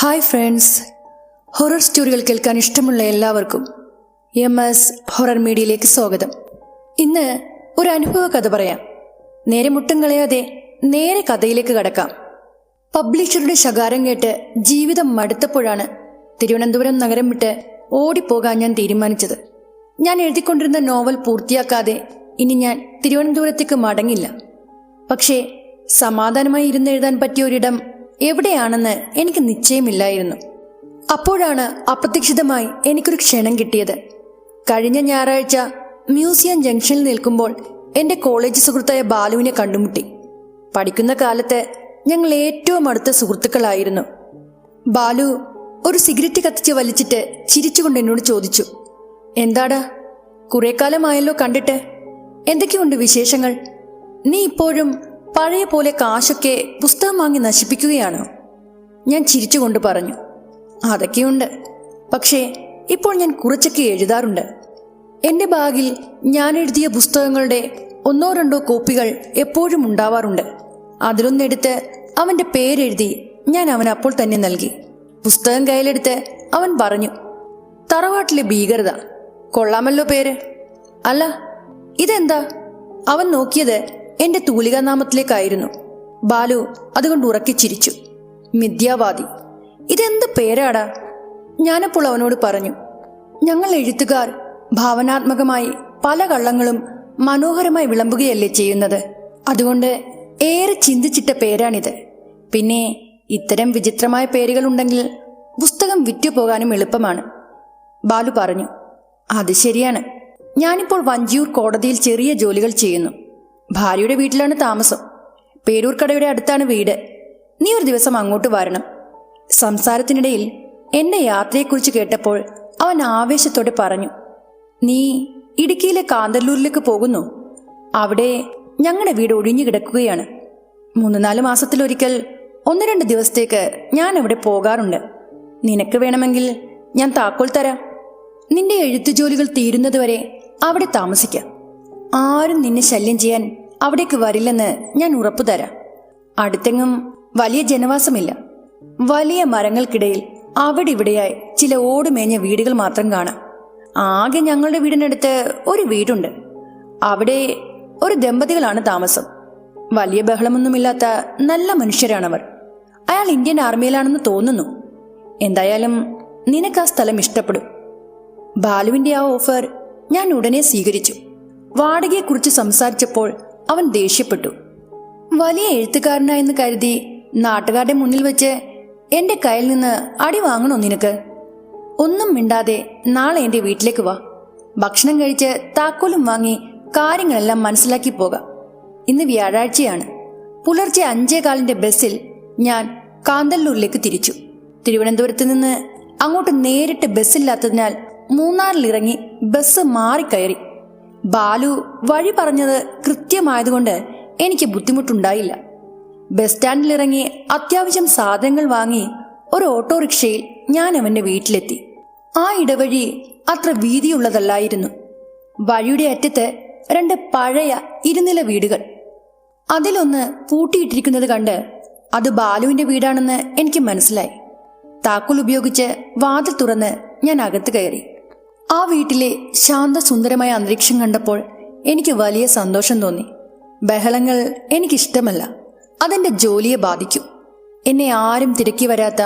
Hi friends. Horror സ്റ്റോറികൾ കേൾക്കാൻ ഇഷ്ടമുള്ള എല്ലാവർക്കും എം എസ് ഹൊറർ മീഡിയയിലേക്ക് സ്വാഗതം. ഇന്ന് ഒരു അനുഭവ കഥ പറയാം. നേരെ മുട്ടും കളയാതെ നേരെ കഥയിലേക്ക് കടക്കാം. പബ്ലിഷറുടെ ശകാരം കേട്ട് ജീവിതം മടുത്തപ്പോഴാണ് തിരുവനന്തപുരം നഗരം വിട്ട് ഓടിപ്പോകാൻ ഞാൻ തീരുമാനിച്ചത്. ഞാൻ എഴുതിക്കൊണ്ടിരുന്ന നോവൽ പൂർത്തിയാക്കാതെ ഇനി ഞാൻ തിരുവനന്തപുരത്തേക്ക് മടങ്ങില്ല. പക്ഷേ സമാധാനമായി ഇരുന്നെഴുതാൻ പറ്റിയ ഒരിടം എവിടെയാണെന്ന് എനിക്ക് നിശ്ചയമില്ലായിരുന്നു. അപ്പോഴാണ് അപ്രതീക്ഷിതമായി എനിക്കൊരു ക്ഷണം കിട്ടിയത്. കഴിഞ്ഞ ഞായറാഴ്ച മ്യൂസിയം ജംഗ്ഷനിൽ നിൽക്കുമ്പോൾ എന്റെ കോളേജ് സുഹൃത്തായ ബാലുവിനെ കണ്ടുമുട്ടി. പഠിക്കുന്ന കാലത്ത് ഞങ്ങൾ ഏറ്റവും അടുത്ത സുഹൃത്തുക്കളായിരുന്നു. ബാലു ഒരു സിഗരറ്റ് കത്തിച്ച് വലിച്ചിട്ട് ചിരിച്ചുകൊണ്ട് എന്നോട് ചോദിച്ചു എന്താടാ കുറെ കാലമായല്ലോ കണ്ടിട്ട്? എന്തൊക്കെയുണ്ട് വിശേഷങ്ങൾ? നീ ഇപ്പോഴും പഴയ പോലെ കാശൊക്കെ പുസ്തകം വാങ്ങി നശിപ്പിക്കുകയാണ്. ഞാൻ ചിരിച്ചുകൊണ്ട് പറഞ്ഞു അതൊക്കെയുണ്ട്. പക്ഷേ ഇപ്പോൾ ഞാൻ കുറച്ചൊക്കെ എഴുതാറുണ്ട്. എന്റെ ബാഗിൽ ഞാൻ എഴുതിയ പുസ്തകങ്ങളുടെ ഒന്നോ രണ്ടോ കോപ്പികൾ എപ്പോഴും ഉണ്ടാവാറുണ്ട്. അതിലൊന്നെടുത്ത് അവന്റെ പേരെഴുതി ഞാൻ അവൻ അപ്പോൾ തന്നെ നൽകി. പുസ്തകം കയ്യിലെടുത്ത് അവൻ പറഞ്ഞു തറവാട്ടിലെ ഭീകരത. കൊള്ളാമല്ലോ പേര്. അല്ല ഇതെന്താ? അവൻ നോക്കിയത് എന്റെ തൂലികാനാമത്തിലേക്കായിരുന്നു. ബാലു അതുകൊണ്ട് ഉറക്കി ചിരിച്ചു. മിഥ്യാവാദി ഇതെന്ത് പേരാടാ? ഞാനപ്പോൾ അവനോട് പറഞ്ഞു ഞങ്ങൾ എഴുത്തുകാർ ഭാവനാത്മകമായി പല കള്ളങ്ങളും മനോഹരമായി വിളമ്പുകയല്ലേ ചെയ്യുന്നത്? അതുകൊണ്ട് ഏറെ ചിന്തിച്ചിട്ട പേരാണിത്. പിന്നെ ഇത്തരം വിചിത്രമായ പേരുകൾ ഉണ്ടെങ്കിൽ പുസ്തകം വിറ്റുപോകാനും എളുപ്പമാണ്. ബാലു പറഞ്ഞു അത് ശരിയാണ്. ഞാനിപ്പോൾ വഞ്ചിയൂർ കോടതിയിൽ ചെറിയ ജോലികൾ ചെയ്യുന്നു. ഭാര്യയുടെ വീട്ടിലാണ് താമസം. പേരൂർക്കടയുടെ അടുത്താണ് വീട്. നീ ഒരു ദിവസം അങ്ങോട്ട് വരണം. സംസാരത്തിനിടയിൽ എന്റെ യാത്രയെക്കുറിച്ച് കേട്ടപ്പോൾ അവൻ ആവേശത്തോടെ പറഞ്ഞു നീ ഇടുക്കിയിലെ കാന്തല്ലൂരിലേക്ക് പോകുന്നു. അവിടെ ഞങ്ങളുടെ വീട് ഒഴിഞ്ഞു കിടക്കുകയാണ്. മൂന്ന് നാല് മാസത്തിലൊരിക്കൽ ഒന്ന് രണ്ട് ദിവസത്തേക്ക് ഞാൻ അവിടെ പോകാറുണ്ട്. നിനക്ക് വേണമെങ്കിൽ ഞാൻ താക്കോൽ തരാം. നിന്റെ എഴുത്തു ജോലികൾ തീരുന്നതുവരെ അവിടെ താമസിക്കാം. ആരും നിന്നെ ശല്യം ചെയ്യാൻ അവിടേക്ക് വരില്ലെന്ന് ഞാൻ ഉറപ്പു തരാം. അടുത്തെങ്ങും വലിയ ജനവാസമില്ല. വലിയ മരങ്ങൾക്കിടയിൽ അവിടെ ഇവിടെയായി ചില ഓടുമേഞ്ഞ വീടുകൾ മാത്രം കാണാം. ആകെ ഞങ്ങളുടെ വീടിനടുത്ത് ഒരു വീടുണ്ട്. അവിടെ ഒരു ദമ്പതികളാണ് താമസം. വലിയ ബഹളമൊന്നുമില്ലാത്ത നല്ല മനുഷ്യരാണവർ. അയാൾ ഇന്ത്യൻ ആർമിയിലാണെന്ന് തോന്നുന്നു. എന്തായാലും നിനക്ക് ആ സ്ഥലം ഇഷ്ടപ്പെടും. ബാലുവിന്റെ ആ ഓഫർ ഞാൻ ഉടനെ സ്വീകരിച്ചു. വാടകയെക്കുറിച്ച് സംസാരിച്ചപ്പോൾ അവൻ ദേഷ്യപ്പെട്ടു. വലിയ എഴുത്തുകാരനായെന്ന് കരുതി നാട്ടുകാരുടെ മുന്നിൽ വെച്ച് എന്റെ കയ്യിൽ നിന്ന് അടി വാങ്ങണോ നിനക്ക്? ഒന്നും മിണ്ടാതെ നാളെ എന്റെ വീട്ടിലേക്ക് വാ. ഭക്ഷണം കഴിച്ച് താക്കോലും വാങ്ങി കാര്യങ്ങളെല്ലാം മനസ്സിലാക്കി പോകാം. ഇന്ന് വ്യാഴാഴ്ചയാണ്. പുലർച്ചെ അഞ്ചേ കാലിന്റെ ബസ്സിൽ ഞാൻ കാന്തല്ലൂരിലേക്ക് തിരിച്ചു. തിരുവനന്തപുരത്ത് നിന്ന് അങ്ങോട്ട് നേരിട്ട് ബസ്സില്ലാത്തതിനാൽ മൂന്നാറിലിറങ്ങി ബസ് മാറിക്കയറി. ബാലു വഴി പറഞ്ഞത് കൃത്യമായതുകൊണ്ട് എനിക്ക് ബുദ്ധിമുട്ടുണ്ടായില്ല. ബസ് സ്റ്റാൻഡിൽ ഇറങ്ങി അത്യാവശ്യം സാധനങ്ങൾ വാങ്ങി ഒരു ഓട്ടോറിക്ഷയിൽ ഞാൻ അവന്റെ വീട്ടിലെത്തി. ആ ഇടവഴി അത്ര വീതിയുള്ളതല്ലായിരുന്നു. വഴിയുടെ അറ്റത്ത് രണ്ട് പഴയ ഇരുനില വീടുകൾ. അതിലൊന്ന് പൂട്ടിയിട്ടിരിക്കുന്നത് കണ്ട് അത് ബാലുവിന്റെ വീടാണെന്ന് എനിക്ക് മനസ്സിലായി. താക്കോൽ ഉപയോഗിച്ച് വാതിൽ തുറന്ന് ഞാൻ അകത്ത് കയറി. ആ വീട്ടിലെ ശാന്തസുന്ദരമായ അന്തരീക്ഷം കണ്ടപ്പോൾ എനിക്ക് വലിയ സന്തോഷം തോന്നി. ബഹളങ്ങൾ എനിക്കിഷ്ടമല്ല. അതെന്റെ ജോലിയെ ബാധിക്കും. എന്നെ ആരും തിരക്കി വരാത്ത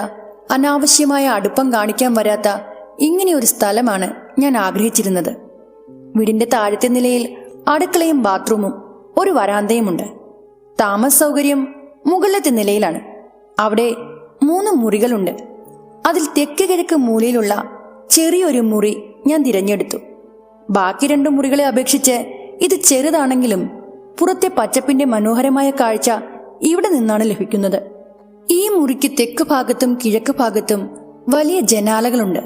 അനാവശ്യമായ അടുപ്പം കാണിക്കാൻ വരാത്ത ഇങ്ങനെ ഒരു സ്ഥലമാണ് ഞാൻ ആഗ്രഹിച്ചിരുന്നത്. വീടിന്റെ താഴത്തെ നിലയിൽ അടുക്കളയും ബാത്റൂമും ഒരു വരാന്തയുമുണ്ട്. താമസ സൗകര്യം മുകളിലത്തെ നിലയിലാണ്. അവിടെ മൂന്ന് മുറികളുണ്ട്. അതിൽ തെക്ക് കിഴക്ക് മൂലയിലുള്ള ചെറിയൊരു മുറി ഞാൻ തിരഞ്ഞെടുത്തു. ബാക്കി രണ്ട് മുറികളെ അപേക്ഷിച്ച് ഇത് ചെറുതാണെങ്കിലും പുറത്തെ പച്ചപ്പിന്റെ മനോഹരമായ കാഴ്ച ഇവിടെ നിന്നാണ് ലഭിക്കുന്നത്. ഈ മുറിക്ക് തെക്ക് ഭാഗത്തും കിഴക്ക് ഭാഗത്തും വലിയ ജനാലകളുണ്ട്.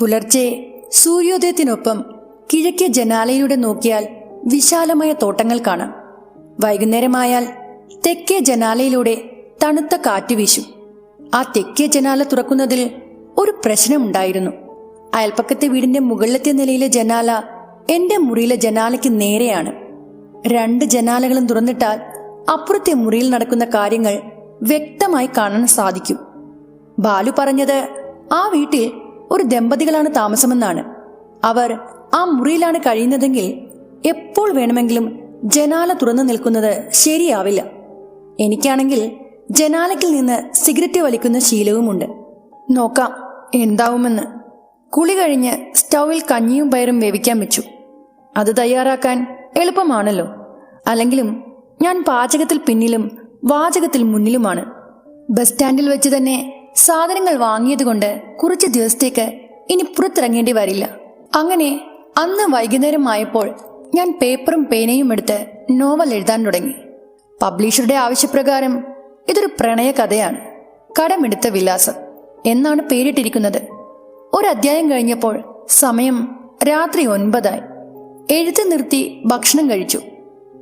പുലർച്ചെ സൂര്യോദയത്തിനൊപ്പം കിഴക്കേ ജനാലയിലൂടെ നോക്കിയാൽ വിശാലമായ തോട്ടങ്ങൾ കാണാം. വൈകുന്നേരമായാൽ തെക്കേ ജനാലയിലൂടെ തണുത്ത കാറ്റ് വീശും. ആ തെക്കേ ജനാല തുറക്കുന്നതിൽ ഒരു പ്രശ്നമുണ്ടായിരുന്നു. അയൽപ്പക്കത്തെ വീടിന്റെ മുകളിലത്തെ നിലയിലെ ജനാല എന്റെ മുറിയിലെ ജനാലയ്ക്ക് നേരെയാണ്. രണ്ട് ജനാലകളും തുറന്നിട്ടാൽ അപ്പുറത്തെ മുറിയിൽ നടക്കുന്ന കാര്യങ്ങൾ വ്യക്തമായി കാണാൻ സാധിക്കും. ബാലു പറഞ്ഞത് ആ വീട്ടിൽ ഒരു ദമ്പതികളാണ് താമസമെന്നാണ്. അവർ ആ മുറിയിലാണ് കഴിയുന്നതെങ്കിൽ എപ്പോൾ വേണമെങ്കിലും ജനാല തുറന്നു നിൽക്കുന്നത് ശരിയാവില്ല. എനിക്കാണെങ്കിൽ ജനാലയ്ക്കിൽ നിന്ന് സിഗരറ്റ് വലിക്കുന്ന ശീലവുമുണ്ട്. നോക്കാം എന്താവുമെന്ന്. കുളി കഴിഞ്ഞ് സ്റ്റൗവിൽ കഞ്ഞിയും പയറും വേവിക്കാൻ വെച്ചു. അത് തയ്യാറാക്കാൻ എളുപ്പമാണല്ലോ. അല്ലെങ്കിലും ഞാൻ പാചകത്തിൽ പിന്നിലും വാചകത്തിൽ മുന്നിലുമാണ്. ബസ് സ്റ്റാൻഡിൽ വെച്ച് തന്നെ സാധനങ്ങൾ വാങ്ങിയതുകൊണ്ട് കുറച്ച് ദിവസത്തേക്ക് ഇനി പുറത്തിറങ്ങേണ്ടി വരില്ല. അങ്ങനെ അന്ന് വൈകുന്നേരം ആയപ്പോൾ ഞാൻ പേപ്പറും പേനയും എടുത്ത് നോവൽ എഴുതാൻ തുടങ്ങി. പബ്ലിഷറുടെ ആവശ്യപ്രകാരം ഇതൊരു പ്രണയ കഥയാണ് കടമെടുത്ത വിലാസം. എന്നാണ് പേരിട്ടിരിക്കുന്നത്. ഒരധ്യായം കഴിഞ്ഞപ്പോൾ സമയം രാത്രി ഒൻപതായി. എഴുത്ത് നിർത്തി ഭക്ഷണം കഴിച്ചു.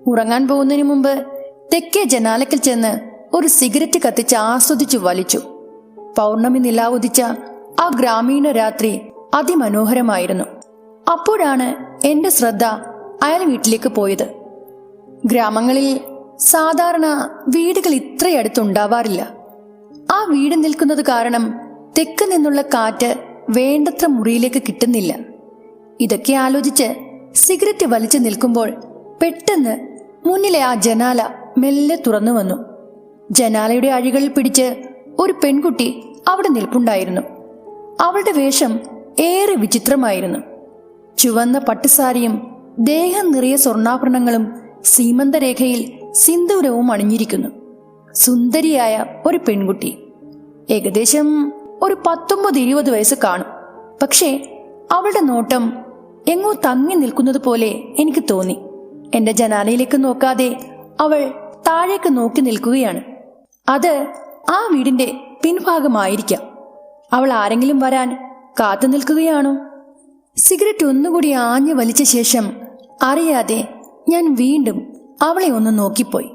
ഉറങ്ങാൻ പോകുന്നതിന് മുമ്പ് തെക്കേ ജനാലക്കിൽ ചെന്ന് ഒരു സിഗരറ്റ് കത്തിച്ച് ആസ്വദിച്ചു വലിച്ചു. പൗർണമി നിലാവുദിച്ച ആ ഗ്രാമീണ രാത്രി അതിമനോഹരമായിരുന്നു. അപ്പോഴാണ് എന്റെ ശ്രദ്ധ അയൽ വീട്ടിലേക്ക് പോയത്. ഗ്രാമങ്ങളിൽ സാധാരണ വീടുകൾ ഇത്രയടുത്തുണ്ടാവാറില്ല ആ വീട് നിൽക്കുന്നത് കാരണം തെക്ക് നിന്നുള്ള കാറ്റ് വേണ്ടത്ര മുറിയിലേക്ക് കിട്ടുന്നില്ല. ഇതൊക്കെ ആലോചിച്ച് സിഗരറ്റ് വലിച്ചു നിൽക്കുമ്പോൾ പെട്ടെന്ന് മുന്നിലെ ആ ജനാല മെല്ലെ തുറന്നു വന്നു. ജനാലയുടെ അഴികളിൽ പിടിച്ച് ഒരു പെൺകുട്ടി അവിടെ നിൽപ്പുണ്ടായിരുന്നു. അവളുടെ വേഷം ഏറെ വിചിത്രമായിരുന്നു. ചുവന്ന പട്ടുസാരിയും ദേഹം നിറയെ സ്വർണാഭരണങ്ങളും സീമന്തരേഖയിൽ സിന്ദൂരവും അണിഞ്ഞിരിക്കുന്നു. സുന്ദരിയായ ഒരു പെൺകുട്ടി. ഏകദേശം ഒരു പത്തൊമ്പത് ഇരുപത് വയസ്സ് കാണും. പക്ഷേ അവളുടെ നോട്ടം എങ്ങോ തങ്ങി നിൽക്കുന്നത് പോലെ എനിക്ക് തോന്നി. എന്റെ ജനാലയിലേക്ക് നോക്കാതെ അവൾ താഴേക്ക് നോക്കി നിൽക്കുകയാണ്. അത് ആ വീടിന്റെ പിൻഭാഗമായിരിക്കാം. അവൾ ആരെങ്കിലും വരാൻ കാത്തു നിൽക്കുകയാണോ? സിഗരറ്റ് ഒന്നുകൂടി ആഞ്ഞു വലിച്ച ശേഷം അറിയാതെ ഞാൻ വീണ്ടും അവളെ ഒന്ന് നോക്കിപ്പോയി.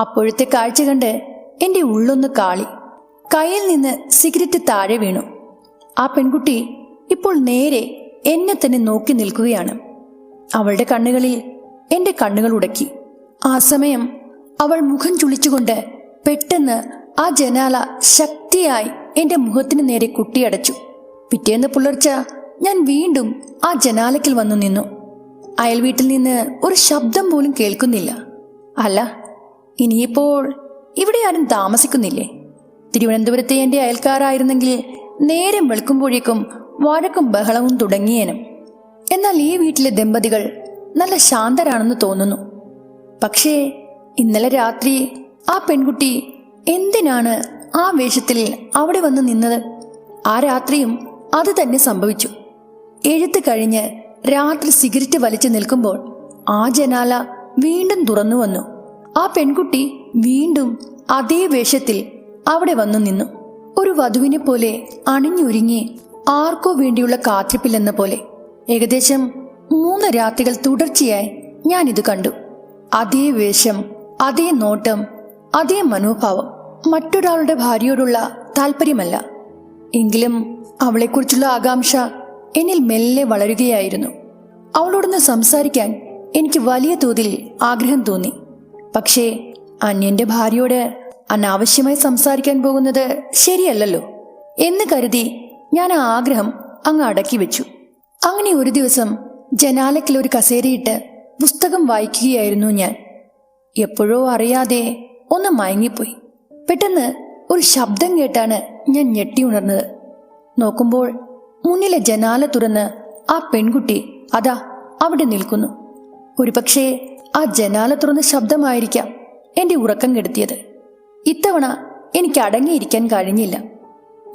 അപ്പോഴത്തെ കാഴ്ച കണ്ട് എന്റെ ഉള്ളൊന്ന് കാളി. കയ്യിൽ നിന്ന് സിഗരറ്റ് താഴെ വീണു. ആ പെൺകുട്ടി ഇപ്പോൾ നേരെ എന്നെ തന്നെ നോക്കി നിൽക്കുകയാണ്. അവളുടെ കണ്ണുകളിൽ എന്റെ കണ്ണുകൾ ഉടക്കി. ആ സമയം അവൾ മുഖം ചുളിച്ചുകൊണ്ട് പെട്ടെന്ന് ആ ജനാല ശക്തിയായി എന്റെ മുഖത്തിന് നേരെ കുട്ടിയടച്ചു. പിറ്റേന്ന് പുലർച്ച ഞാൻ വീണ്ടും ആ ജനാലയ്ക്കിൽ വന്നു നിന്നു. അയൽ വീട്ടിൽ നിന്ന് ഒരു ശബ്ദം പോലും കേൾക്കുന്നില്ല. അല്ല ഇനിയിപ്പോൾ ഇവിടെ ആരും താമസിക്കുന്നില്ലേ? തിരുവനന്തപുരത്തെ എന്റെ അയൽക്കാരായിരുന്നെങ്കിൽ നേരം വെളുക്കുമ്പോഴേക്കും വഴക്കും ബഹളവും തുടങ്ങിയേനും. എന്നാൽ ഈ വീട്ടിലെ ദമ്പതികൾ നല്ല ശാന്തരാണെന്ന് തോന്നുന്നു. പക്ഷേ ഇന്നലെ രാത്രി ആ പെൺകുട്ടി എന്തിനാണ് ആ വേഷത്തിൽ അവിടെ വന്ന് നിന്നത്? ആ രാത്രിയും അത് തന്നെ സംഭവിച്ചു. എഴുത്ത് കഴിഞ്ഞ് രാത്രി സിഗരറ്റ് വലിച്ചു നിൽക്കുമ്പോൾ ആ ജനാല വീണ്ടും തുറന്നു വന്നു. ആ പെൺകുട്ടി വീണ്ടും അതേ വേഷത്തിൽ അവിടെ വന്നു നിന്നു. ഒരു വധുവിനെ പോലെ അണിഞ്ഞൊരുങ്ങി ആർക്കോ വേണ്ടിയുള്ള കാത്തിരിപ്പില്ലെന്ന പോലെ. ഏകദേശം മൂന്ന് രാത്രികൾ തുടർച്ചയായി ഞാൻ ഇത് കണ്ടു. അതേ വേഷം അതേ നോട്ടം അതേ മനോഭാവം മറ്റൊരാളുടെ ഭാര്യയോടുള്ള താല്പര്യമല്ല എങ്കിലും അവളെക്കുറിച്ചുള്ള ആകാംക്ഷ എന്നിൽ മെല്ലെ വളരുകയായിരുന്നു. അവളോടൊന്ന് സംസാരിക്കാൻ എനിക്ക് വലിയ തോതിൽ ആഗ്രഹം തോന്നി. പക്ഷേ അന്യന്റെ ഭാര്യയോട് അനാവശ്യമായി സംസാരിക്കാൻ പോകുന്നത് ശരിയല്ലല്ലോ. എന്ന് കരുതി ഞാൻ ആ ആഗ്രഹം അങ്ങ് അടക്കി വെച്ചു. അങ്ങനെ ഒരു ദിവസം ജനാലക്കിൽ ഒരു കസേരയിട്ട് പുസ്തകം വായിക്കുകയായിരുന്നു ഞാൻ. എപ്പോഴോ അറിയാതെ ഒന്ന് മയങ്ങിപ്പോയി. പെട്ടെന്ന് ഒരു ശബ്ദം കേട്ടാണ് ഞാൻ ഞെട്ടി ഉണർന്നത്. നോക്കുമ്പോൾ മുന്നിലെ ജനാല തുറന്ന് ആ പെൺകുട്ടി അതാ അവിടെ നിൽക്കുന്നു. ഒരുപക്ഷേ ആ ജനാല തുറന്ന ശബ്ദമായിരിക്കാം എന്റെ ഉറക്കം കെടുത്തിയത്. ഇത്തവണ എനിക്ക് അടങ്ങിയിരിക്കാൻ കഴിഞ്ഞില്ല.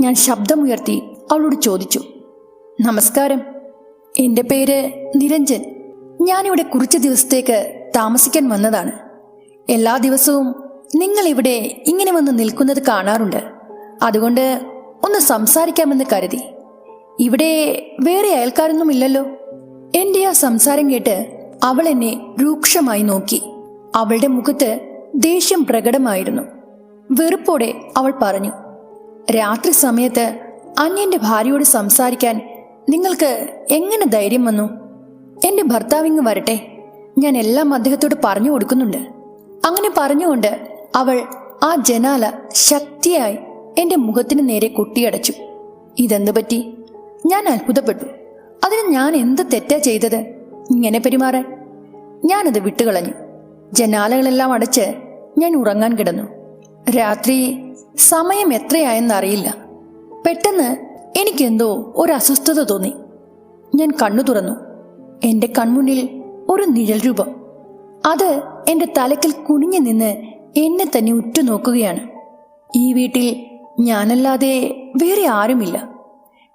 ഞാൻ ശബ്ദമുയർത്തി അവളോട് ചോദിച്ചു നമസ്കാരം. എന്റെ പേര് നിരഞ്ജൻ. ഞാനിവിടെ കുറച്ച് ദിവസത്തേക്ക് താമസിക്കാൻ വന്നതാണ്. എല്ലാ ദിവസവും നിങ്ങൾ ഇവിടെ ഇങ്ങനെ വന്ന് നിൽക്കുന്നത് കാണാറുണ്ട്. അതുകൊണ്ട് ഒന്ന് സംസാരിക്കാമെന്ന് കരുതി. ഇവിടെ വേറെ അയൽക്കാരൊന്നും ഇല്ലല്ലോ. എന്റെ ആ സംസാരം കേട്ട് അവൾ എന്നെ രൂക്ഷമായി നോക്കി. അവളുടെ മുഖത്ത് ദേഷ്യം പ്രകടമായിരുന്നു. വെറുപ്പോടെ അവൾ പറഞ്ഞു രാത്രി സമയത്ത് അന്യന്റെ ഭാര്യയോട് സംസാരിക്കാൻ നിങ്ങൾക്ക് എങ്ങനെ ധൈര്യം വന്നു? എന്റെ ഭർത്താവിങ് വരട്ടെ. ഞാൻ എല്ലാം അദ്ദേഹത്തോട് പറഞ്ഞു കൊടുക്കുന്നുണ്ട്. അങ്ങനെ പറഞ്ഞുകൊണ്ട് അവൾ ആ ജനാല ശക്തിയായി എന്റെ മുഖത്തിന് നേരെ കൊട്ടിയടച്ചു. ഇതെന്ത് പറ്റി? ഞാൻ അത്ഭുതപ്പെട്ടു. അതിന് ഞാൻ എന്ത് തെറ്റാ ചെയ്തത്? ഇങ്ങനെ പെരുമാറാൻ? ഞാനത് വിട്ടുകളഞ്ഞു. ജനാലകളെല്ലാം അടച്ച് ഞാൻ ഉറങ്ങാൻ കിടന്നു. രാത്രി സമയം എത്രയായെന്നറിയില്ല. പെട്ടെന്ന് എനിക്കെന്തോ ഒരു അസ്വസ്ഥത തോന്നി. ഞാൻ കണ്ണു തുറന്നു. എന്റെ കൺമുന്നിൽ ഒരു നിഴൽ രൂപം. അത് എന്റെ തലക്കിൽ കുനിഞ്ഞു നിന്ന് എന്നെ തന്നെ ഉറ്റുനോക്കുകയാണ്. ഈ വീട്ടിൽ ഞാനല്ലാതെ വേറെ ആരുമില്ല.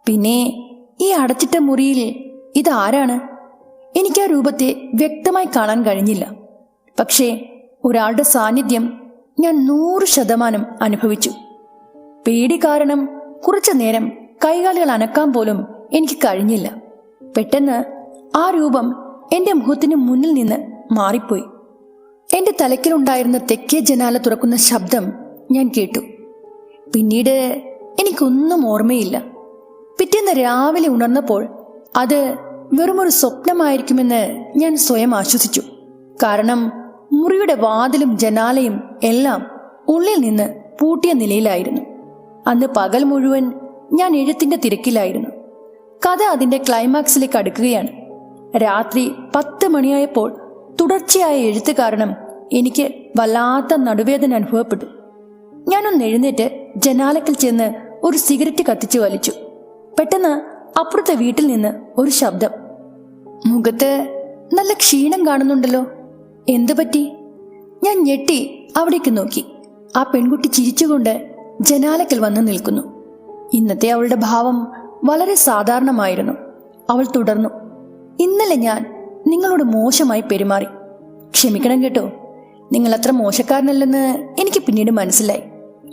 പിന്നെ ഈ അടച്ചിട്ട മുറിയിൽ ഇതാരാണ്? എനിക്ക് ആ രൂപത്തെ വ്യക്തമായി കാണാൻ കഴിഞ്ഞില്ല. പക്ഷേ ഒരാളുടെ സാന്നിധ്യം ഞാൻ നൂറ് ശതമാനം അനുഭവിച്ചു. പേടി കാരണം കുറച്ചു നേരം കൈകാലുകൾ അനക്കാൻ പോലും എനിക്ക് കഴിഞ്ഞില്ല. പെട്ടെന്ന് ആ രൂപം എന്റെ മുഖത്തിന് മുന്നിൽ നിന്ന് മാറിപ്പോയി. എന്റെ തലയ്ക്കിലുണ്ടായിരുന്ന തെക്കേ ജനാല തുറക്കുന്ന ശബ്ദം ഞാൻ കേട്ടു. പിന്നീട് എനിക്കൊന്നും ഓർമ്മയില്ല. പിറ്റേന്ന് രാവിലെ ഉണർന്നപ്പോൾ അത് വെറുമൊരു സ്വപ്നമായിരിക്കുമെന്ന് ഞാൻ സ്വയം ആശ്വസിച്ചു. കാരണം മുറിയുടെ വാതിലും ജനാലയും എല്ലാം ഉള്ളിൽ നിന്ന് പൂട്ടിയ നിലയിലായിരുന്നു. അന്ന് പകൽ മുഴുവൻ ഞാൻ എഴുത്തിന്റെ തിരക്കിലായിരുന്നു. കഥ അതിന്റെ ക്ലൈമാക്സിലേക്ക് അടുക്കുകയാണ്. രാത്രി പത്ത് മണിയായപ്പോൾ തുടർച്ചയായ എഴുത്ത് കാരണം എനിക്ക് വല്ലാത്ത നടുവേദന അനുഭവപ്പെട്ടു. ഞാനൊന്ന് എഴുന്നേറ്റ് ജനാലക്കൽ ചെന്ന് ഒരു സിഗരറ്റ് കത്തിച്ചു വലിച്ചു. പെട്ടെന്ന് അപ്പുറത്തെ വീട്ടിൽ നിന്ന് ഒരു ശബ്ദം. മുഖത്ത് നല്ല ക്ഷീണം കാണുന്നുണ്ടല്ലോ. എന്തു പറ്റി? ഞാൻ ഞെട്ടി അവിടേക്ക് നോക്കി. ആ പെൺകുട്ടി ചിരിച്ചുകൊണ്ട് ജനാലക്കൽ വന്ന് നിൽക്കുന്നു. ഇന്നത്തെ അവളുടെ ഭാവം വളരെ സാധാരണമായിരുന്നു. അവൾ തുടർന്നു. ഇന്നലെ ഞാൻ നിങ്ങളോട് മോശമായി പെരുമാറി. ക്ഷമിക്കണം കേട്ടോ. നിങ്ങൾ അത്ര മോശക്കാരനല്ലെന്ന് എനിക്ക് പിന്നീട് മനസ്സിലായി.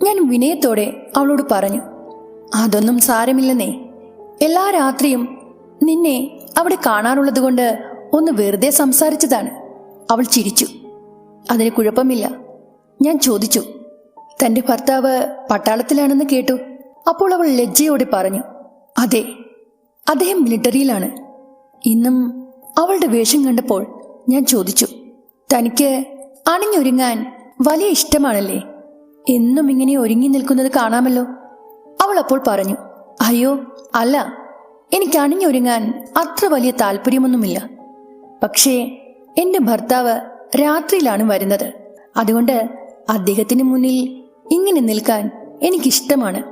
ഞാൻ വിനയത്തോടെ അവളോട് പറഞ്ഞു. അതൊന്നും സാരമില്ലെന്നേ. എല്ലാ രാത്രിയും നിന്നെ അവിടെ കാണാറുള്ളത് കൊണ്ട് ഒന്ന് വെറുതെ സംസാരിച്ചതാണ്. അവൾ ചിരിച്ചു. അതിന് കുഴപ്പമില്ല. ഞാൻ ചോദിച്ചു തന്റെ ഭർത്താവ് പട്ടാളത്തിലാണെന്ന് കേട്ടു? അപ്പോൾ അവൾ ലജ്ജയോടെ പറഞ്ഞു അതെ അദ്ദേഹം മിലിറ്ററിയിലാണ് ഇന്നും അവളുടെ വേഷം കണ്ടപ്പോൾ ഞാൻ ചോദിച്ചു തനിക്ക് അണിഞ്ഞൊരുങ്ങാൻ വലിയ ഇഷ്ടമാണല്ലേ? എന്നും ഇങ്ങനെ ഒരുങ്ങി നിൽക്കുന്നത് കാണാമല്ലോ? അവൾ അപ്പോൾ പറഞ്ഞു അയ്യോ അല്ല എനിക്ക് അണിഞ്ഞൊരുങ്ങാൻ അത്ര വലിയ താല്പര്യമൊന്നുമില്ല. പക്ഷേ എന്റെ ഭർത്താവ് രാത്രിയിലാണ് വരുന്നത്. അതുകൊണ്ട് അദ്ദേഹത്തിന് മുന്നിൽ ഇങ്ങനെ നിൽക്കാൻ എനിക്കിഷ്ടമാണ്.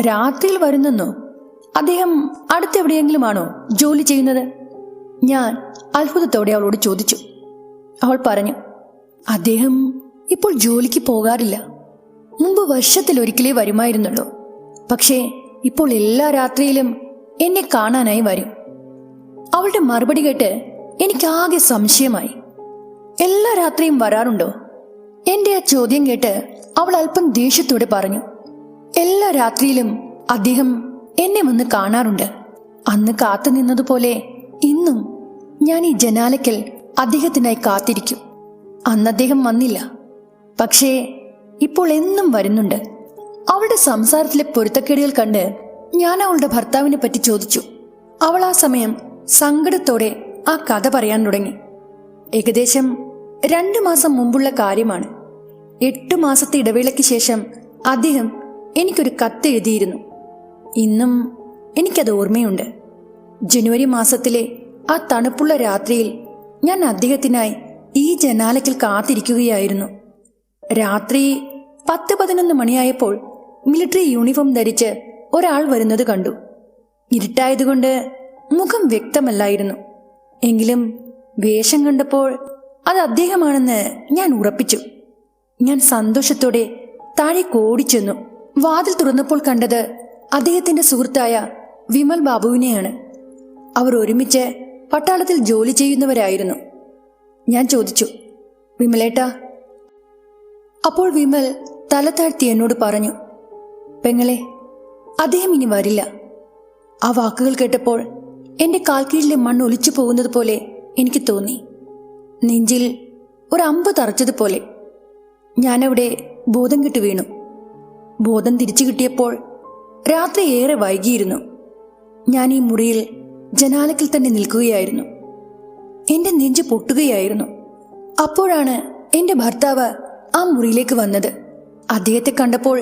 രാത്രിയിൽ വരുന്നെന്നോ? അദ്ദേഹം അടുത്തെവിടെയെങ്കിലും ആണോ ജോലി ചെയ്യുന്നത്? ഞാൻ അത്ഭുതത്തോടെ അവളോട് ചോദിച്ചു. അവൾ പറഞ്ഞു അദ്ദേഹം ഇപ്പോൾ ജോലിക്ക് പോകാറില്ല. മുമ്പ് വർഷത്തിലൊരിക്കലേ വരുമായിരുന്നുള്ളൂ. പക്ഷേ ഇപ്പോൾ എല്ലാ രാത്രിയിലും എന്നെ കാണാനായി വരും. അവളുടെ മറുപടി കേട്ട് എനിക്കാകെ സംശയമായി. എല്ലാ രാത്രിയും വരാറുണ്ടോ? എന്റെ ആ ചോദ്യം കേട്ട് അവൾ അല്പം ദേഷ്യത്തോടെ പറഞ്ഞു. എല്ലാ രാത്രിയിലും അദ്ദേഹം എന്നെ വന്ന് കാണാറുണ്ട്. അന്ന് കാത്തു നിന്നതുപോലെ ഇന്നും ഞാൻ ഈ ജനാലയ്ക്കൽ അദ്ദേഹത്തിനായി കാത്തിരിക്കും. അന്ന് അദ്ദേഹം വന്നില്ല. പക്ഷേ ഇപ്പോൾ എന്നും വരുന്നുണ്ട്. അവളുടെ സംസാരത്തിലെ പൊരുത്തക്കേടുകൾ കണ്ട് ഞാൻ അവളുടെ ഭർത്താവിനെ പറ്റി ചോദിച്ചു. അവൾ ആ സമയം സങ്കടത്തോടെ ആ കഥ പറയാൻ തുടങ്ങി. ഏകദേശം രണ്ടു മാസം മുമ്പുള്ള കാര്യമാണ്. എട്ടു മാസത്തെ ഇടവേളയ്ക്ക് ശേഷം അദ്ദേഹം എനിക്കൊരു കത്ത് എഴുതിയിരുന്നു. ഇന്നും എനിക്കത് ഓർമ്മയുണ്ട്. ജനുവരി മാസത്തിലെ ആ തണുപ്പുള്ള രാത്രിയിൽ ഞാൻ അദ്ദേഹത്തിനായി ഈ ജനാലയ്ക്കിൽ കാത്തിരിക്കുകയായിരുന്നു. രാത്രി പത്ത് പതിനൊന്ന് മണിയായപ്പോൾ മിലിറ്ററി യൂണിഫോം ധരിച്ച് ഒരാൾ വരുന്നത് കണ്ടു. ഇരുട്ടായതുകൊണ്ട് മുഖം വ്യക്തമല്ലായിരുന്നു. എങ്കിലും വേഷം കണ്ടപ്പോൾ അത് അദ്ദേഹമാണെന്ന് ഞാൻ ഉറപ്പിച്ചു. ഞാൻ സന്തോഷത്തോടെ താഴെ കോടിച്ചെന്നു. വാതിൽ തുറന്നപ്പോൾ കണ്ടത് അദ്ദേഹത്തിന്റെ സുഹൃത്തായ വിമൽ ബാബുവിനെയാണ്. അവർ ഒരുമിച്ച് പട്ടാളത്തിൽ ജോലി ചെയ്യുന്നവരായിരുന്നു. ഞാൻ ചോദിച്ചു വിമലേട്ടാ? അപ്പോൾ വിമൽ തല താഴ്ത്തി എന്നോട് പറഞ്ഞു പെങ്ങളെ അദ്ദേഹം ഇനി വരില്ല. ആ വാക്കുകൾ കേട്ടപ്പോൾ എന്റെ കാൽക്കീഴിലെ മണ്ണ് ഒലിച്ചു പോകുന്നത് പോലെ എനിക്ക് തോന്നി. നെഞ്ചിൽ ഒരു അമ്പ് തറച്ചതുപോലെ ഞാനവിടെ ബോധം കിട്ടു വീണു. ബോധം തിരിച്ചു കിട്ടിയപ്പോൾ രാത്രി ഏറെ വൈകിയിരുന്നു. ഞാൻ ഈ മുറിയിൽ ജനാലക്കിൽ തന്നെ നിൽക്കുകയായിരുന്നു. എന്റെ നെഞ്ച് പൊട്ടുകയായിരുന്നു. അപ്പോഴാണ് എന്റെ ഭർത്താവ് ആ മുറിയിലേക്ക് വന്നത്. അദ്ദേഹത്തെ കണ്ടപ്പോൾ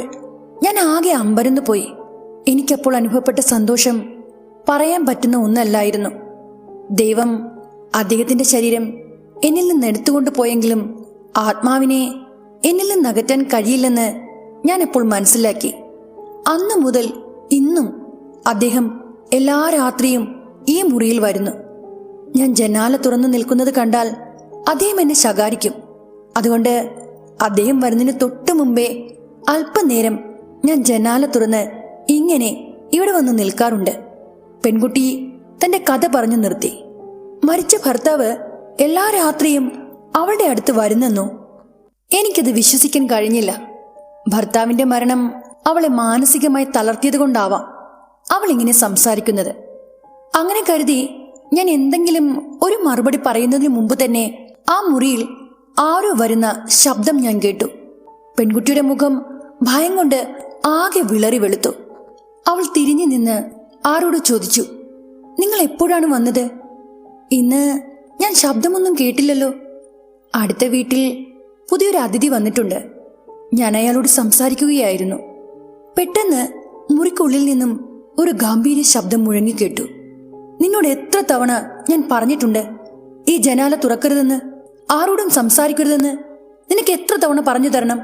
ഞാൻ ആകെ അമ്പരന്നു പോയി എനിക്കപ്പോൾ അനുഭവപ്പെട്ട സന്തോഷം പറയാൻ പറ്റുന്ന ഒന്നല്ലായിരുന്നു. ദൈവം അദ്ദേഹത്തിന്റെ ശരീരം എന്നിൽ നിന്ന് എടുത്തുകൊണ്ടു പോയെങ്കിലും ആത്മാവിനെ എന്നിൽ നിന്ന് അകറ്റാൻ കഴിയില്ലെന്ന് ഞാൻ എപ്പോൾ മനസ്സിലാക്കി. അന്നു മുതൽ ഇന്നും അദ്ദേഹം എല്ലാ രാത്രിയും ഈ മുറിയിൽ വരുന്നു. ഞാൻ ജനാല തുറന്നു നിൽക്കുന്നത് കണ്ടാൽ അദ്ദേഹം എന്നെ ശകാരിക്കും. അതുകൊണ്ട് അദ്ദേഹം വരുന്നതിന് തൊട്ടു മുമ്പേ അല്പനേരം ഞാൻ ജനാല തുറന്ന് ഇങ്ങനെ ഇവിടെ വന്ന് നിൽക്കാറുണ്ട്. പെൺകുട്ടി തന്റെ കഥ പറഞ്ഞു നിർത്തി. മരിച്ച ഭർത്താവ് എല്ലാ രാത്രിയും അവളുടെ അടുത്ത് വരുന്നെന്നോ എനിക്കത് വിശ്വസിക്കാൻ കഴിഞ്ഞില്ല. ഭർത്താവിന്റെ മരണം അവളെ മാനസികമായി തളർത്തിയത് കൊണ്ടാവാം അവൾ ഇങ്ങനെ സംസാരിക്കുന്നത്. അങ്ങനെ കരുതി ഞാൻ എന്തെങ്കിലും ഒരു മറുപടി പറയുന്നതിന് മുമ്പ് തന്നെ ആ മുറിയിൽ ആരോ വരുന്ന ശബ്ദം ഞാൻ കേട്ടു. പെൺകുട്ടിയുടെ മുഖം ഭയം കൊണ്ട് ആകെ വിളറി വെളുത്തു. അവൾ തിരിഞ്ഞു നിന്ന് ആരോട് ചോദിച്ചു? നിങ്ങൾ എപ്പോഴാണ് വന്നത്? ഇന്ന് ഞാൻ ശബ്ദമൊന്നും കേട്ടില്ലല്ലോ. അടുത്ത വീട്ടിൽ പുതിയൊരു അതിഥി വന്നിട്ടുണ്ട്. ഞാൻ അയാളോട് സംസാരിക്കുകയായിരുന്നു. പെട്ടെന്ന് മുറിക്കുള്ളിൽ നിന്നും ഒരു ഗാംഭീര്യ ശബ്ദം മുഴങ്ങിക്കേട്ടു നിന്നോട് എത്ര തവണ ഞാൻ പറഞ്ഞിട്ടുണ്ട്? ഈ ജനാല തുറക്കരുതെന്ന്? ആരോടും സംസാരിക്കരുതെന്ന്? നിനക്ക് എത്ര തവണ പറഞ്ഞു തരണം?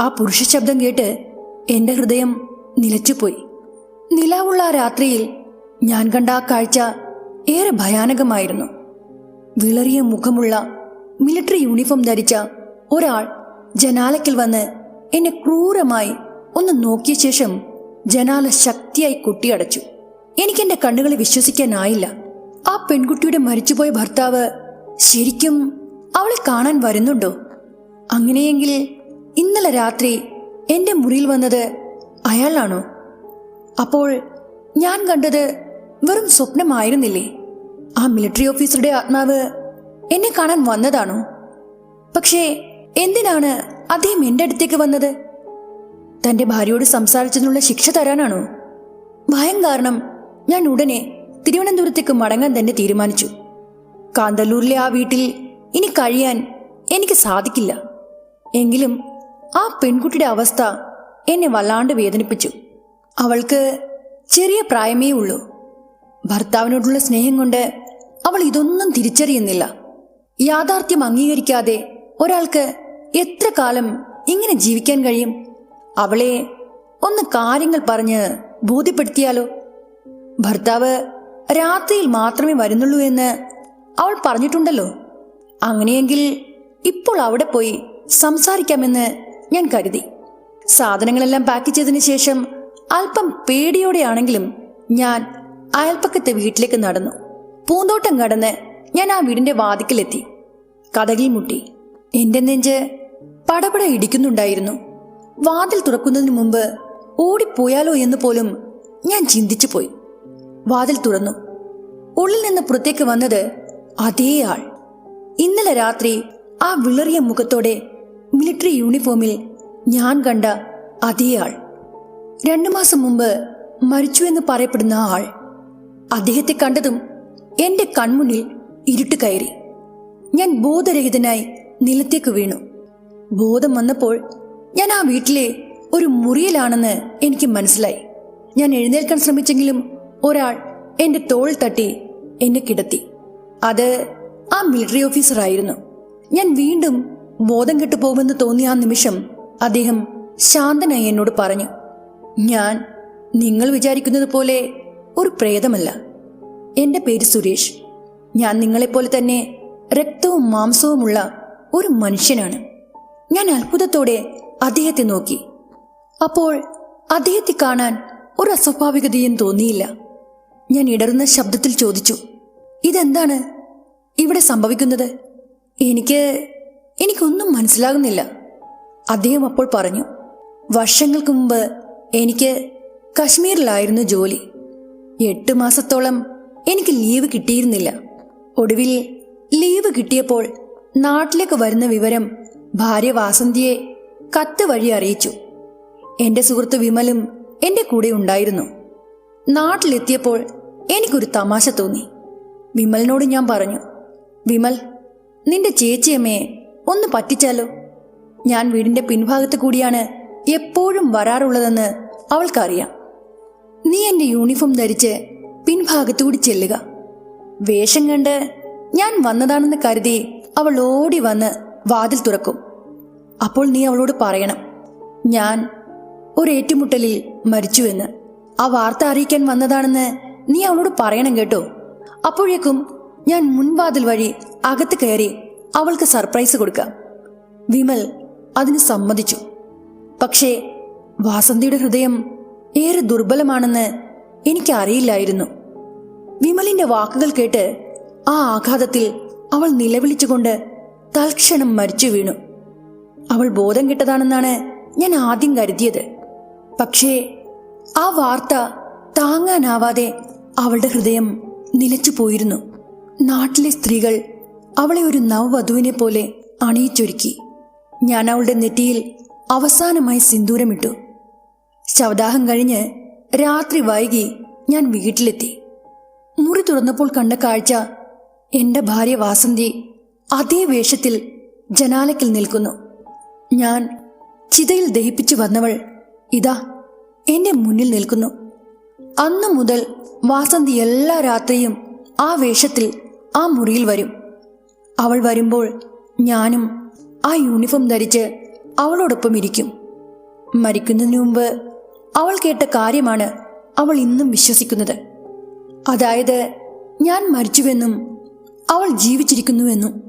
ആ പുരുഷ ശബ്ദം കേട്ട് എന്റെ ഹൃദയം നിലച്ചുപോയി. നിലാവുള്ള രാത്രിയിൽ ഞാൻ കണ്ട ആ കാഴ്ച ഏറെ ഭയാനകമായിരുന്നു. വിളറിയ മുഖമുള്ള മിലിറ്ററി യൂണിഫോം ധരിച്ച ഒരാൾ ജനാലയ്ക്കൽ വന്ന് എന്നെ ക്രൂരമായി ഒന്ന് നോക്കിയ ശേഷം ജനാല ശക്തിയായി കുട്ടിയടച്ചു. എനിക്ക് എന്റെ കണ്ണുകളെ വിശ്വസിക്കാനായില്ല. ആ പെൺകുട്ടിയുടെ മരിച്ചുപോയ ഭർത്താവ് ശരിക്കും അവളെ കാണാൻ വരുന്നുണ്ടോ? അങ്ങനെയെങ്കിൽ ഇന്നലെ രാത്രി എന്റെ മുറിയിൽ വന്നത് അയാളാണോ? അപ്പോൾ ഞാൻ കണ്ടത് വെറും സ്വപ്നമായിരുന്നില്ലേ? ആ മിലിറ്ററി ഓഫീസറുടെ ആത്മാവ് എന്നെ കാണാൻ വന്നതാണോ? പക്ഷേ എന്തിനാണ് അദ്ദേഹം എന്റെ അടുത്തേക്ക് വന്നത്? തന്റെ ഭാര്യയോട് സംസാരിച്ചതിനുള്ള ശിക്ഷ തരാനാണോ? ഭയം കാരണം ഞാൻ ഉടനെ തിരുവനന്തപുരത്തേക്ക് മടങ്ങാൻ തന്നെ തീരുമാനിച്ചു. കാന്തല്ലൂരിലെ ആ വീട്ടിൽ ഇനി കഴിയാൻ എനിക്ക് സാധിക്കില്ല. എങ്കിലും ആ പെൺകുട്ടിയുടെ അവസ്ഥ എന്നെ വല്ലാണ്ട് വേദനിപ്പിച്ചു. അവൾക്ക് ചെറിയ പ്രായമേ ഉള്ളൂ. ഭർത്താവിനോടുള്ള സ്നേഹം കൊണ്ട് അവൾ ഇതൊന്നും തിരിച്ചറിയുന്നില്ല. യാഥാർത്ഥ്യം അംഗീകരിക്കാതെ ഒരാൾക്ക് എത്ര കാലം ഇങ്ങനെ ജീവിക്കാൻ കഴിയും? അവളെ ഒന്ന് കാര്യങ്ങൾ പറഞ്ഞ് ബോധ്യപ്പെടുത്തിയാലോ? ഭർത്താവ് രാത്രിയിൽ മാത്രമേ വരുന്നുള്ളൂ എന്ന് അവൾ പറഞ്ഞിട്ടുണ്ടല്ലോ. അങ്ങനെയെങ്കിൽ ഇപ്പോൾ അവിടെ പോയി സംസാരിക്കാമെന്ന് ഞാൻ കരുതി. സാധനങ്ങളെല്ലാം പാക്ക് ചെയ്തതിനു ശേഷം അല്പം പേടിയോടെയാണെങ്കിലും ഞാൻ അയൽപ്പക്കത്തെ വീട്ടിലേക്ക് നടന്നു. പൂന്തോട്ടം കടന്ന് ഞാൻ ആ വീടിന്റെ വാതിക്കലെത്തി. കഥകിൽ മുട്ടി. എന്റെ നെഞ്ച് പടപട ഇടിക്കുന്നുണ്ടായിരുന്നു. വാതിൽ തുറക്കുന്നതിന് മുമ്പ് ഓടിപ്പോയാലോ എന്ന് പോലും ഞാൻ ചിന്തിച്ചു പോയി വാതിൽ തുറന്നു. ഉള്ളിൽ നിന്ന് പുറത്തേക്ക് വന്നത് അതേ ആൾ. ഇന്നലെ രാത്രി ആ വിളറിയ മുഖത്തോടെ മിലിറ്ററി യൂണിഫോമിൽ ഞാൻ കണ്ട അതേ ആൾ. രണ്ടു മാസം മുമ്പ് മരിച്ചു എന്ന് പറയപ്പെടുന്ന ആൾ അദ്ദേഹത്തെ കണ്ടതും എന്റെ കൺമുന്നിൽ ഇരുട്ട് കയറി. ഞാൻ ബോധരഹിതനായി നിലത്തേക്ക് വീണു. ബോധം വന്നപ്പോൾ ഞാൻ ആ വീട്ടിലെ ഒരു മുറിയിലാണെന്ന് എനിക്ക് മനസ്സിലായി. ഞാൻ എഴുന്നേൽക്കാൻ ശ്രമിച്ചെങ്കിലും ഒരാൾ എന്റെ തോൾ തട്ടി എന്നെ കിടത്തി. അത് ആ മിലിറ്ററി ഓഫീസർ ആയിരുന്നു. ഞാൻ വീണ്ടും ബോധം കെട്ടുപോകുമെന്ന് തോന്നിയ ആ നിമിഷം അദ്ദേഹം ശാന്തനായി എന്നോട് പറഞ്ഞു. ഞാൻ നിങ്ങൾ വിചാരിക്കുന്നത് പോലെ ഒരു പ്രേതമല്ല. എന്റെ പേര് സുരേഷ്. ഞാൻ നിങ്ങളെപ്പോലെ തന്നെ രക്തവും മാംസവുമുള്ള ഒരു മനുഷ്യനാണ്. ഞാൻ അത്ഭുതത്തോടെ അദ്ദേഹത്തെ നോക്കി. അപ്പോൾ അദ്ദേഹത്തെ കാണാൻ ഒരു അസ്വാഭാവികതയും തോന്നിയില്ല. ഞാൻ ഇടറുന്ന ശബ്ദത്തിൽ ചോദിച്ചു ഇതെന്താണ്? ഇവിടെ സംഭവിക്കുന്നത്? എനിക്ക് എനിക്കൊന്നും മനസ്സിലാകുന്നില്ല. അദ്ദേഹം അപ്പോൾ പറഞ്ഞു വർഷങ്ങൾക്ക് മുമ്പ് എനിക്ക് കശ്മീരിലായിരുന്നു ജോലി. എട്ട് മാസത്തോളം എനിക്ക് ലീവ് കിട്ടിയിരുന്നില്ല. ഒടുവിൽ ലീവ് കിട്ടിയപ്പോൾ നാട്ടിലേക്ക് വരുന്ന വിവരം ഭാര്യ വാസന്തിയെ കത്ത് വഴി അറിയിച്ചു. എന്റെ സുഹൃത്ത് വിമലും എന്റെ കൂടെ ഉണ്ടായിരുന്നു. നാട്ടിലെത്തിയപ്പോൾ എനിക്കൊരു തമാശ തോന്നി. വിമലിനോട് ഞാൻ പറഞ്ഞു വിമൽ നിന്റെ ചേച്ചിയമ്മയെ ഒന്ന് പറ്റിച്ചാലോ? ഞാൻ വീടിന്റെ പിൻഭാഗത്ത് കൂടിയാണ് എപ്പോഴും വരാറുള്ളതെന്ന് അവൾക്കറിയാം. നീ എന്റെ യൂണിഫോം ധരിച്ച് പിൻഭാഗത്തുകൂടി ചെല്ലുക. വേഷം കണ്ട് ഞാൻ വന്നതാണെന്ന് കരുതി അവൾ ഓടി വന്ന് വാതിൽ തുറക്കും. അപ്പോൾ നീ അവളോട് പറയണം ഞാൻ ഒരു ഏറ്റുമുട്ടലിൽ മരിച്ചുവെന്ന്. ആ വാർത്ത അറിയിക്കാൻ വന്നതാണെന്ന് നീ അവളോട് പറയണം കേട്ടോ. അപ്പോഴേക്കും ഞാൻ മുൻവാതിൽ വഴി അകത്ത് കയറി അവൾക്ക് സർപ്രൈസ് കൊടുക്കാം. വിമൽ അതിന് സമ്മതിച്ചു. പക്ഷേ വാസന്തിയുടെ ഹൃദയം ഏറെ ദുർബലമാണെന്ന് എനിക്കറിയില്ലായിരുന്നു. വിമലിന്റെ വാക്കുകൾ കേട്ട് ആ ആഘാതത്തിൽ അവൾ നിലവിളിച്ചുകൊണ്ട് തൽക്ഷണം മരിച്ചു വീണു. അവൾ ബോധം കെട്ടതാണെന്നാണ് ഞാൻ ആദ്യം കരുതിയത്. പക്ഷേ ആ വാർത്ത താങ്ങാനാവാതെ അവളുടെ ഹൃദയം നിലച്ചു പോയിരുന്നു. നാട്ടിലെ സ്ത്രീകൾ അവളെ ഒരു നവവധുവിനെ പോലെ അണിയിച്ചൊരുക്കി. ഞാൻ അവളുടെ നെറ്റിയിൽ അവസാനമായി സിന്ദൂരമിട്ടു. ശവദാഹം കഴിഞ്ഞ് രാത്രി വൈകി ഞാൻ വീട്ടിലെത്തി. മുറി തുറന്നപ്പോൾ കണ്ട കാഴ്ച എന്റെ ഭാര്യ വാസന്തി അതേ വേഷത്തിൽ ജനാലയ്ക്കിൽ നിൽക്കുന്നു. ഞാൻ ചിതയിൽ ദഹിപ്പിച്ചു വന്നവൾ ഇതാ എന്റെ മുന്നിൽ നിൽക്കുന്നു. അന്നു മുതൽ വാസന്തി എല്ലാ രാത്രിയും ആ വേഷത്തിൽ ആ മുറിയിൽ വരും. അവൾ വരുമ്പോൾ ഞാനും ആ യൂണിഫോം ധരിച്ച് അവളോടൊപ്പം ഇരിക്കും. മരിക്കുന്നതിന് മുമ്പ് അവൾ കേട്ട കാര്യമാണ് അവൾ ഇന്നും വിശ്വസിക്കുന്നത്. അതായത് ഞാൻ മരിച്ചുവെന്നും അവൾ ജീവിച്ചിരിക്കുന്നുവെന്നും.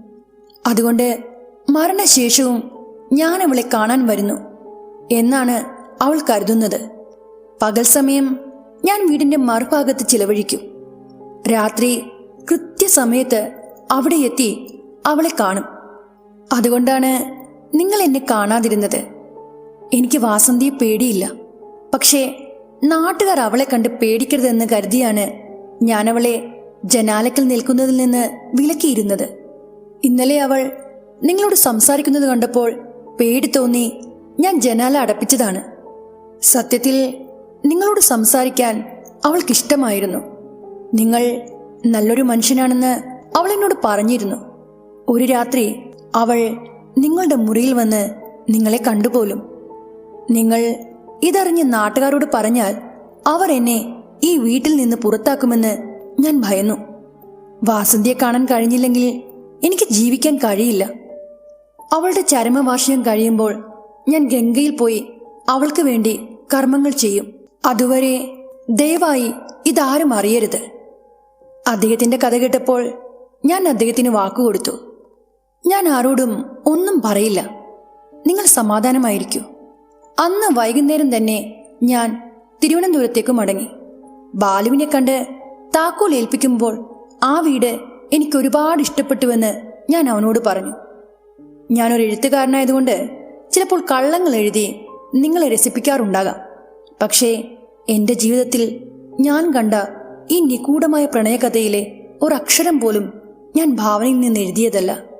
അതുകൊണ്ട് മരണശേഷവും ഞാൻ അവളെ കാണാൻ വരുന്നു എന്നാണ് അവൾ കരുതുന്നത്. പകൽ സമയം ഞാൻ വീടിന്റെ മറുഭാഗത്ത് ചിലവഴിക്കും. രാത്രി കൃത്യസമയത്ത് അവിടെ എത്തി അവളെ കാണും. അതുകൊണ്ടാണ് നിങ്ങൾ എന്നെ കാണാതിരുന്നത്. എനിക്ക് വാസന്തിയെ പേടിയില്ല. പക്ഷേ നാട്ടുകാർ അവളെ കണ്ട് പേടിക്കരുതെന്ന് കരുതിയാണ് ഞാൻ അവളെ ജനാലക്കൽ നിൽക്കുന്നതിൽ നിന്ന് വിലക്കിയിരുന്നത്. ഇന്നലെ അവൾ നിങ്ങളോട് സംസാരിക്കുന്നത് കണ്ടപ്പോൾ പേടി തോന്നി ഞാൻ ജനാല അടപ്പിച്ചതാണ്. സത്യത്തിൽ നിങ്ങളോട് സംസാരിക്കാൻ അവൾക്കിഷ്ടമായിരുന്നു. നിങ്ങൾ നല്ലൊരു മനുഷ്യനാണെന്ന് അവൾ എന്നോട് പറഞ്ഞിരുന്നു. ഒരു രാത്രി അവൾ നിങ്ങളുടെ മുറിയിൽ വന്ന് നിങ്ങളെ കണ്ടുപോലും. നിങ്ങൾ ഇതറിഞ്ഞ് നാട്ടുകാരോട് പറഞ്ഞാൽ അവർ എന്നെ ഈ വീട്ടിൽ നിന്ന് പുറത്താക്കുമെന്ന് ഞാൻ ഭയന്നു. വാസന്തിയെ കാണാൻ കഴിഞ്ഞില്ലെങ്കിൽ എനിക്ക് ജീവിക്കാൻ കഴിയില്ല. അവളുടെ ചരമവാർഷികം കഴിയുമ്പോൾ ഞാൻ ഗംഗയിൽ പോയി അവൾക്ക് വേണ്ടി കർമ്മങ്ങൾ ചെയ്യും. അതുവരെ ദയവായി ഇതാരും അറിയരുത്. അദ്ദേഹത്തിന്റെ കഥ കേട്ടപ്പോൾ ഞാൻ അദ്ദേഹത്തിന് വാക്കുകൊടുത്തു ഞാൻ ആരോടും ഒന്നും പറയില്ല. നിങ്ങൾ സമാധാനമായിരിക്കൂ. അന്ന് വൈകുന്നേരം തന്നെ ഞാൻ തിരുവനന്തപുരത്തേക്ക് മടങ്ങി. ബാലുവിനെ കണ്ട് താക്കോൽ ഏൽപ്പിക്കുമ്പോൾ ആ വീട് എനിക്ക് ഒരുപാട് ഇഷ്ടപ്പെട്ടുവെന്ന് ഞാൻ അവനോട് പറഞ്ഞു. ഞാനൊരു എഴുത്തുകാരനായതുകൊണ്ട് ചിലപ്പോൾ കള്ളങ്ങൾ എഴുതി നിങ്ങളെ രസിപ്പിക്കാറുണ്ടാകാം. പക്ഷേ എന്റെ ജീവിതത്തിൽ ഞാൻ കണ്ട ഈ നിഗൂഢമായ പ്രണയകഥയിലെ ഒരക്ഷരം പോലും ഞാൻ ഭാവനയിൽ നിന്ന് എഴുതിയതല്ല.